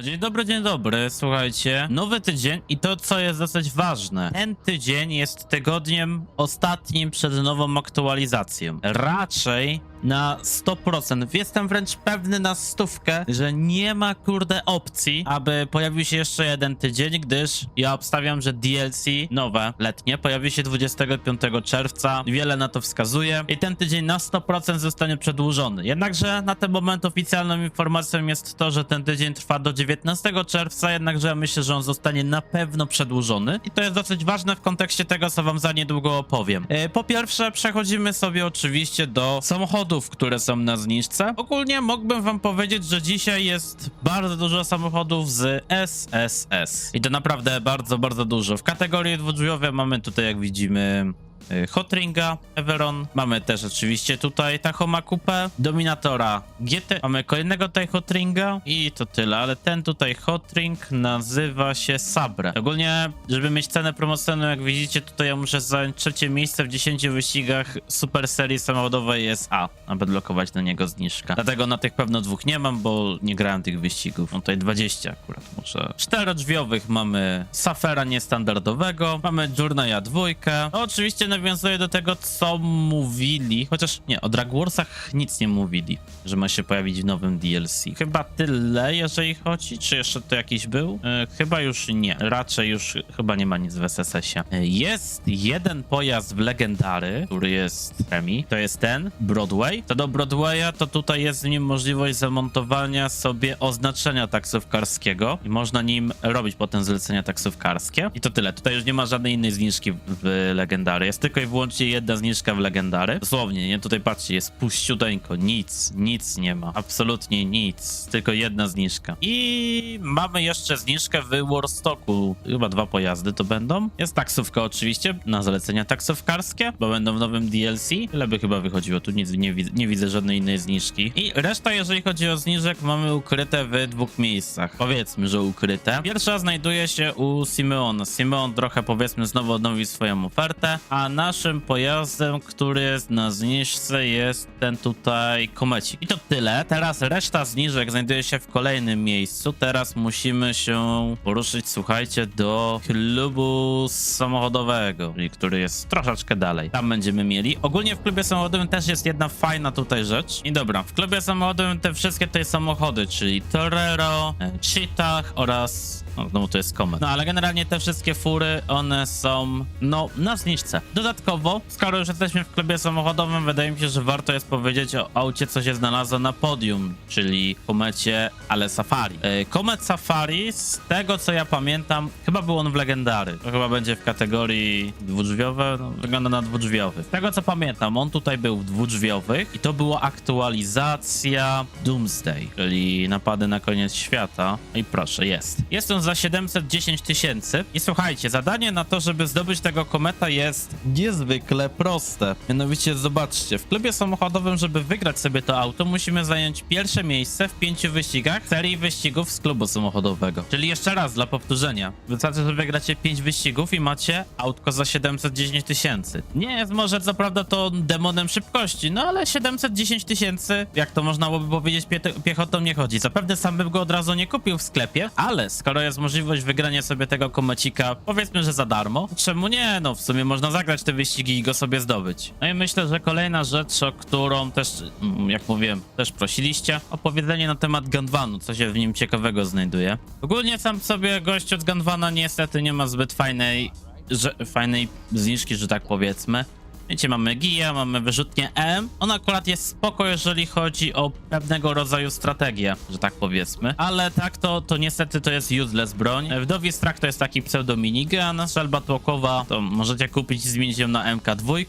Dzień dobry, dzień dobry. Słuchajcie, nowy tydzień i to, co jest dosyć ważne. Ten tydzień jest tygodniem ostatnim przed nową aktualizacją. Raczej na 100%. Jestem wręcz pewny na stówkę, że nie ma kurde opcji, aby pojawił się jeszcze jeden tydzień, gdyż ja obstawiam, że DLC nowe, letnie, pojawi się 25 czerwca. Wiele na to wskazuje i ten tydzień na 100% zostanie przedłużony. Jednakże na ten moment oficjalną informacją jest to, że ten tydzień trwa do 19 czerwca, jednakże ja myślę, że on zostanie na pewno przedłużony i to jest dosyć ważne w kontekście tego, co wam za niedługo opowiem. E, Po pierwsze, przechodzimy sobie oczywiście do samochodów, które są na zniżce. Ogólnie mógłbym wam powiedzieć, że dzisiaj jest bardzo dużo samochodów z SSS. I to naprawdę bardzo, bardzo dużo. W kategorii dwudrzwiowej mamy tutaj, jak widzimy, Hotringa, Everon. Mamy też oczywiście tutaj Tahoma Coupe, Dominatora GT. Mamy kolejnego tutaj Hotringa i to tyle, ale ten tutaj Hotring nazywa się Sabre. Ogólnie, żeby mieć cenę promocyjną, jak widzicie, tutaj ja muszę zająć trzecie miejsce w 10 wyścigach super serii samochodowej jest A, aby blokować na niego zniżkę. Dlatego na tych pewno dwóch nie mam, bo nie grałem tych wyścigów. No tutaj 20 akurat muszę. Czterodrzwiowych mamy Safera niestandardowego, mamy Journaya dwójkę. No, oczywiście nawiązuje do tego, co mówili, chociaż nie, o Drag Warsach nic nie mówili, że ma się pojawić w nowym DLC. Chyba tyle, jeżeli chodzi, czy jeszcze to jakiś był? E, chyba już nie, raczej już chyba nie ma nic w SSS-ie. E, jest jeden pojazd w Legendary, który jest Remi, to jest ten, Broadway. To do Broadwaya, to tutaj jest w nim możliwość zamontowania sobie oznaczenia taksówkarskiego i można nim robić potem zlecenia taksówkarskie. I to tyle, tutaj już nie ma żadnej innej zniżki w Legendary, jest tylko i wyłącznie jedna zniżka w Legendary. Dosłownie, nie? Tutaj patrzcie, jest puściuteńko, nic, nic nie ma, absolutnie nic, tylko jedna zniżka. I mamy jeszcze zniżkę w Warstocku, chyba dwa pojazdy to będą. Jest taksówka oczywiście, na zalecenia taksówkarskie, bo będą w nowym DLC. Tyle by chyba wychodziło, tu nic nie, widzę, nie widzę żadnej innej zniżki. I reszta, jeżeli chodzi o zniżek, mamy ukryte w dwóch miejscach. Powiedzmy, że ukryte. Pierwsza znajduje się u Simeona. Simeon trochę powiedzmy znowu odnowi swoją ofertę, a naszym pojazdem, który jest na zniżce jest ten tutaj komecik. I to tyle. Teraz reszta zniżek znajduje się w kolejnym miejscu. Teraz musimy się poruszyć, słuchajcie, do klubu samochodowego, który jest troszeczkę dalej. Tam będziemy mieli. Ogólnie w klubie samochodowym też jest jedna fajna tutaj rzecz. I dobra, w klubie samochodowym te wszystkie tutaj samochody, czyli Torero, e, Cheetah oraz no, no to jest Comet. No ale generalnie te wszystkie fury, one są, no, na zniżce. Dodatkowo, skoro już jesteśmy w klubie samochodowym, wydaje mi się, że warto jest powiedzieć o aucie, co się znalazło na podium, czyli Komecie, ale Safari. E, Comet Safari, z tego co ja pamiętam, chyba był on w Legendary. To chyba będzie w kategorii dwudrzwiowe, no, wygląda na dwudrzwiowy. Z tego co pamiętam, on tutaj był w dwudrzwiowych i to była aktualizacja Doomsday, czyli napady na koniec świata. No I proszę, jest. Jest on za 710 tysięcy. I słuchajcie, zadanie na to, żeby zdobyć tego kometa jest niezwykle proste. Mianowicie zobaczcie, w klubie samochodowym, żeby wygrać sobie to auto, musimy zająć pierwsze miejsce w pięciu wyścigach serii wyścigów z klubu samochodowego. Czyli jeszcze raz, dla powtórzenia. Wystarczy, że wygracie 5 wyścigów i macie autko za 710 tysięcy. Nie jest może co prawda to demonem szybkości, no ale 710 tysięcy, jak to można byłoby powiedzieć, pie piechotą nie chodzi. Zapewne sam bym go od razu nie kupił w sklepie, ale skoro jest możliwość wygrania sobie tego komecika, powiedzmy, że za darmo, czemu nie? No w sumie można zagrać te wyścigi i go sobie zdobyć. No i myślę, że kolejna rzecz, o którą też, mm, jak mówiłem, też prosiliście, opowiedzenie na temat Gandwanu, co się w nim ciekawego znajduje. Ogólnie sam sobie gość od Gandwana niestety nie ma zbyt fajnej, że, fajnej zniżki, że tak powiedzmy. Wiecie, mamy GIA, mamy wyrzutnię M. Ona akurat jest spoko, jeżeli chodzi o pewnego rodzaju strategię, że tak powiedzmy. Ale tak to, to niestety to jest useless broń. Wdowi Strach to jest taki pseudo minigun, strzelba tłokowa to możecie kupić i zmienić ją na MK2.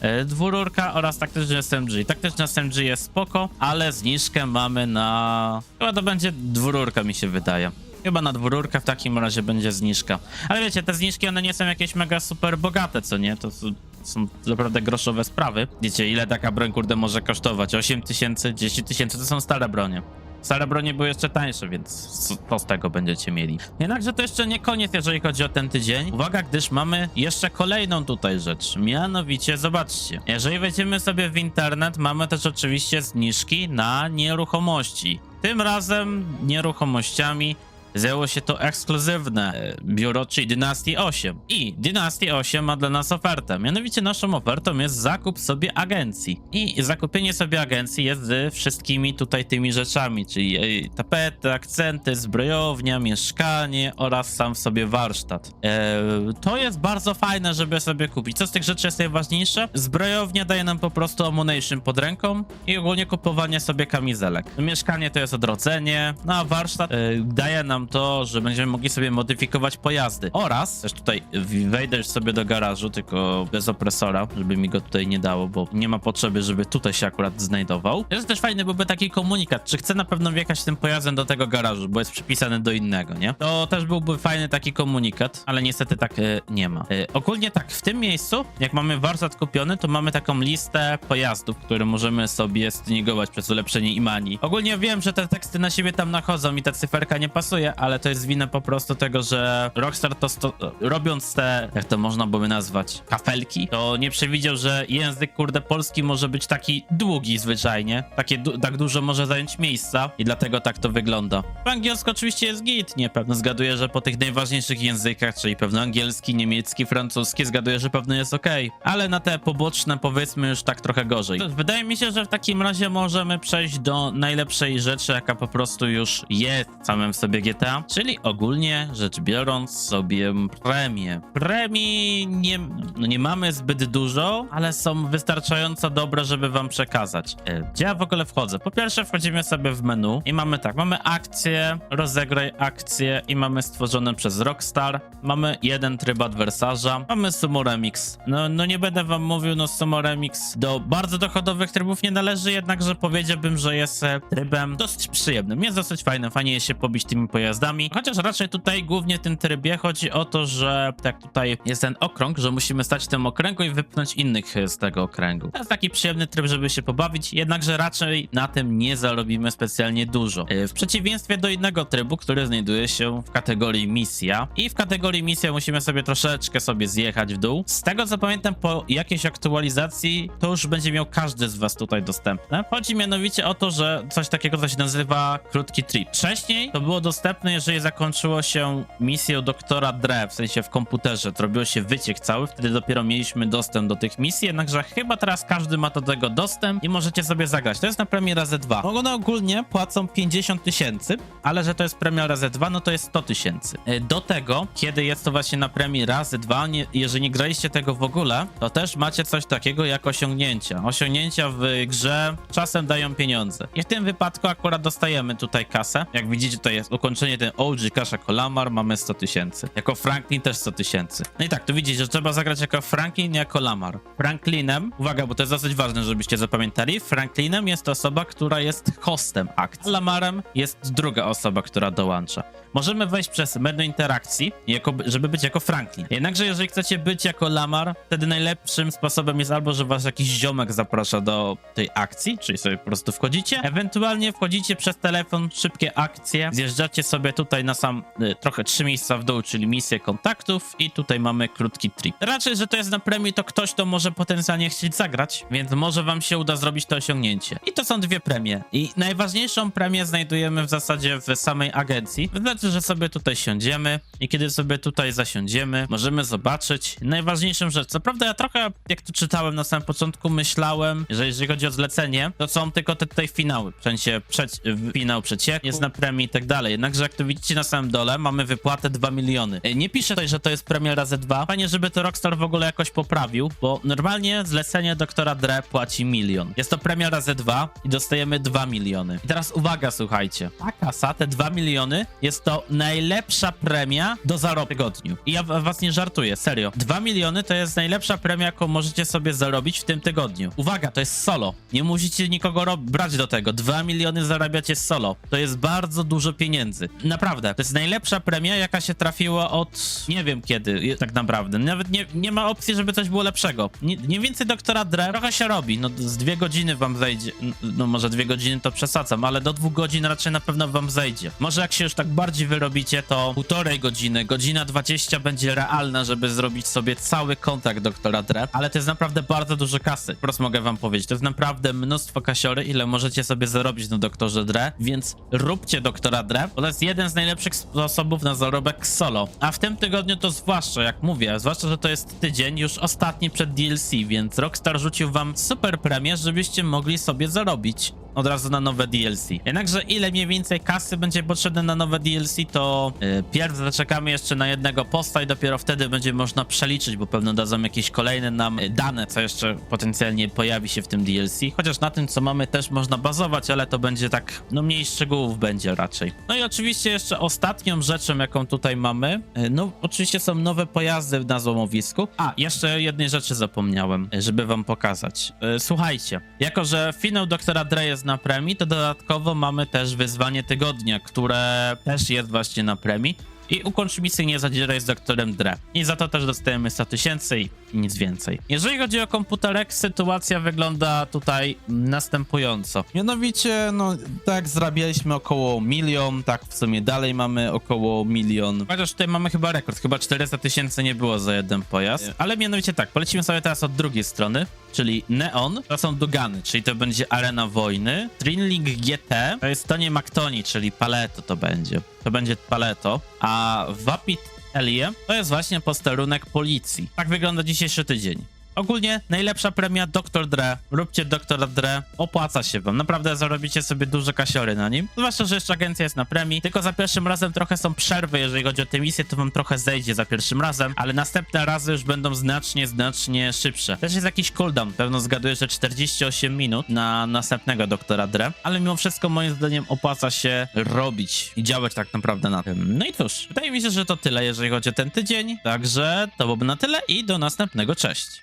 e, Dwururka oraz taktyczny SMG. Taktyczny SMG jest spoko, ale zniżkę mamy na... Chyba to będzie dwururka mi się wydaje. Chyba na dwururkę w takim razie będzie zniżka. Ale wiecie, te zniżki one nie są jakieś mega super bogate, co nie? To są naprawdę groszowe sprawy. Wiecie, ile taka broń kurde może kosztować? 8 tysięcy, 10 tysięcy to są stare bronie. Stare bronie były jeszcze tańsze, więc co z tego będziecie mieli. Jednakże to jeszcze nie koniec, jeżeli chodzi o ten tydzień. Uwaga, gdyż mamy jeszcze kolejną tutaj rzecz. Mianowicie, zobaczcie, jeżeli wejdziemy sobie w internet, mamy też oczywiście zniżki na nieruchomości. Tym razem nieruchomościami zajęło się to ekskluzywne e, biuro, czyli Dynasty 8. I Dynasty 8 ma dla nas ofertę. Mianowicie naszą ofertą jest zakup sobie agencji. I zakupienie sobie agencji jest z wszystkimi tutaj tymi rzeczami, czyli e, tapety, akcenty, zbrojownia, mieszkanie oraz sam w sobie warsztat. E, to jest bardzo fajne, żeby sobie kupić. Co z tych rzeczy jest najważniejsze? Zbrojownia daje nam po prostu ammunition pod ręką i ogólnie kupowanie sobie kamizelek. Mieszkanie to jest odrodzenie, no a warsztat daje nam to, że będziemy mogli sobie modyfikować pojazdy. Oraz, też tutaj wejdę sobie do garażu, tylko bez opresora, żeby mi go tutaj nie dało, bo nie ma potrzeby, żeby tutaj się akurat znajdował. Jest też fajny byłby taki komunikat, czy chcę na pewno wjechać tym pojazdem do tego garażu, bo jest przypisany do innego, nie? To też byłby fajny taki komunikat, ale niestety tak e, nie ma. E, ogólnie tak, w tym miejscu, jak mamy warsztat kupiony, to mamy taką listę pojazdów, które możemy sobie stunigować przez ulepszenie imani. Ogólnie wiem, że te teksty na siebie tam nachodzą i ta cyferka nie pasuje, ale to jest wina po prostu tego, że Rockstar to sto- robiąc te, jak to można by nazwać, kafelki, to nie przewidział, że język kurde polski może być taki długi zwyczajnie, takie du- tak dużo może zająć miejsca i dlatego tak to wygląda. Po angielsku oczywiście jest git, nie? Pewno zgaduję, że po tych najważniejszych językach, czyli pewno angielski, niemiecki, francuski, zgaduję, że pewno jest okej, ale na te poboczne powiedzmy już tak trochę gorzej. Wydaje mi się, że w takim razie możemy przejść do najlepszej rzeczy, jaka po prostu już jest samym w sobie GTA, czyli ogólnie rzecz biorąc sobie premie. Premii nie, no nie mamy zbyt dużo, ale są wystarczająco dobre, żeby wam przekazać. E, Gdzie ja w ogóle wchodzę? Po pierwsze wchodzimy sobie w menu i mamy tak, mamy akcję, rozegraj akcję i mamy stworzone przez Rockstar, mamy jeden tryb adwersarza, mamy Sumo Remix. No, no nie będę wam mówił, no Sumo Remix do bardzo dochodowych trybów nie należy, jednakże powiedziałbym, że jest e, trybem dosyć przyjemnym. Jest dosyć fajny, fajnie się pobić tymi pojazdami, chociaż raczej tutaj głównie w tym trybie chodzi o to, że tak tutaj jest ten okrąg, że musimy stać w tym okręgu i wypchnąć innych z tego okręgu. To jest taki przyjemny tryb, żeby się pobawić, jednakże raczej na tym nie zarobimy specjalnie dużo. E, W przeciwieństwie do innego trybu, który znajduje się w kategorii misja i w kategorii misja musimy sobie troszeczkę sobie zjechać w dół. Z tego co pamiętam po jakiejś aktualizacji to już będzie miał każdy z was tutaj dostępne. Chodzi mianowicie o to, że coś takiego co się nazywa krótki trip. Wcześniej to było dostępne, jeżeli zakończyło się misją doktora Dre, w sensie w komputerze, to robiło się wyciek cały, wtedy dopiero mieliśmy dostęp do tych misji, jednakże chyba teraz każdy ma do tego dostęp i możecie sobie zagrać. To jest na premię razy 2. One ogólnie płacą 50 tysięcy, ale że to jest premia razy 2, no to jest 100 tysięcy. E, Do tego, kiedy jest to właśnie na premii razy 2, nie, jeżeli nie graliście tego w ogóle, to też macie coś takiego jak osiągnięcia. Osiągnięcia w grze czasem dają pieniądze. I w tym wypadku akurat dostajemy tutaj kasę. Jak widzicie, tutaj jest ukończenie ten OG Cash jako Lamar, mamy 100 tysięcy. Jako Franklin też 100 tysięcy. No i tak, tu widzicie, że trzeba zagrać jako Franklin, nie jako Lamar. Franklinem, uwaga, bo to jest dosyć ważne, żebyście zapamiętali, Franklinem jest osoba, która jest hostem akcji. Lamarem jest druga osoba, która dołącza. Możemy wejść przez menu interakcji, jako, żeby być jako Franklin. Jednakże jeżeli chcecie być jako Lamar, wtedy najlepszym sposobem jest albo, że was jakiś ziomek zaprasza do tej akcji, czyli sobie po prostu wchodzicie, ewentualnie wchodzicie przez telefon, szybkie akcje, zjeżdżacie sobie tutaj na sam, y, trochę trzy miejsca w dół, czyli misję kontaktów i tutaj mamy krótki trip. Raczej, że to jest na premii, to ktoś to może potencjalnie chcieć zagrać, więc może wam się uda zrobić to osiągnięcie. I to są dwie premie. I najważniejszą premię znajdujemy w zasadzie w samej agencji. Wystarczy, że sobie tutaj siądziemy i kiedy sobie tutaj zasiądziemy, możemy zobaczyć najważniejszą rzecz. Co prawda ja trochę, jak tu czytałem na samym początku, myślałem, że jeżeli chodzi o zlecenie, to są tylko te tutaj finały. W sensie przed, finał przecieku, jest na premii i tak dalej. Jednakże jak tu widzicie na samym dole, mamy wypłatę 2 miliony. E, Nie piszę tutaj, że to jest premia razy 2. Fajnie, żeby to Rockstar w ogóle jakoś poprawił, bo normalnie zlecenie doktora Dre płaci milion. Jest to premia razy 2 i dostajemy 2 miliony. I teraz uwaga, słuchajcie. Ta kasa, te 2 miliony, jest to najlepsza premia do zarobku tygodniu. I ja was nie żartuję, serio. 2 miliony to jest najlepsza premia, jaką możecie sobie zarobić w tym tygodniu. Uwaga, to jest solo. Nie musicie nikogo brać do tego. 2 miliony zarabiacie solo. To jest bardzo dużo pieniędzy. Naprawdę. To jest najlepsza premia, jaka się trafiła od nie wiem kiedy, tak naprawdę. Nawet nie, nie ma opcji, żeby coś było lepszego. Nie, więcej doktora Dre trochę się robi. No z dwie godziny wam zejdzie. No może dwie godziny to przesadzam, ale do dwóch godzin raczej na pewno wam zejdzie. Może jak się już tak bardziej wyrobicie, to półtorej godziny, godzina 20 będzie realna, żeby zrobić sobie cały kontrakt doktora Dre. Ale to jest naprawdę bardzo dużo kasy. Po prostu mogę wam powiedzieć. To jest naprawdę mnóstwo kasiory, ile możecie sobie zarobić na doktorze Dre, więc róbcie doktora Dre, bo to jest jeden z najlepszych sposobów na zarobek solo. A w tym tygodniu to zwłaszcza, jak mówię, zwłaszcza, że to jest tydzień już ostatni przed DLC, więc Rockstar rzucił wam super premię, żebyście mogli sobie zarobić od razu na nowe DLC. Jednakże ile mniej więcej kasy będzie potrzebne na nowe DLC, to yy, pierw zaczekamy jeszcze na jednego posta i dopiero wtedy będzie można przeliczyć, bo pewno dadzą jakieś kolejne nam y, dane, co jeszcze potencjalnie pojawi się w tym DLC. Chociaż na tym, co mamy, też można bazować, ale to będzie tak, no mniej szczegółów będzie raczej. No i oczywiście jeszcze ostatnią rzeczą, jaką tutaj mamy, y, no oczywiście są nowe pojazdy na złomowisku. A, jeszcze jednej rzeczy zapomniałem, y, żeby wam pokazać. Y, Słuchajcie, jako że finał Doktora Dre jest na premii, to dodatkowo mamy też wyzwanie tygodnia, które też jest właśnie na premii. I ukończ misję nie zadzieraj z doktorem Dre. I za to też dostajemy 100 tysięcy i nic więcej. Jeżeli chodzi o komputerek, sytuacja wygląda tutaj następująco. Mianowicie, no tak, zarabialiśmy około milion, tak w sumie dalej mamy około milion. Chociaż tutaj mamy chyba rekord, chyba 400 tysięcy nie było za jeden pojazd. Ale mianowicie tak, polecimy sobie teraz od drugiej strony, czyli Neon, to są Dugany, czyli to będzie Arena Wojny. Trinling GT, to jest Tony McTony, czyli Paleto to będzie. To będzie Paleto. A Vapid Elie to jest właśnie posterunek policji. Tak wygląda dzisiejszy tydzień. Ogólnie najlepsza premia Dr. Dre. Róbcie Dr. Dre. Opłaca się wam. Naprawdę zarobicie sobie duże kasiory na nim. Zwłaszcza, że jeszcze agencja jest na premii. Tylko za pierwszym razem trochę są przerwy, jeżeli chodzi o te misje, to wam trochę zejdzie za pierwszym razem, ale następne razy już będą znacznie, znacznie szybsze. Też jest jakiś cooldown. Pewno zgaduję, że 48 minut na następnego Doktora Dre. Ale mimo wszystko moim zdaniem opłaca się robić i działać tak naprawdę na tym. No i cóż, wydaje mi się, że to tyle, jeżeli chodzi o ten tydzień. Także to byłoby na tyle i do następnego. Cześć.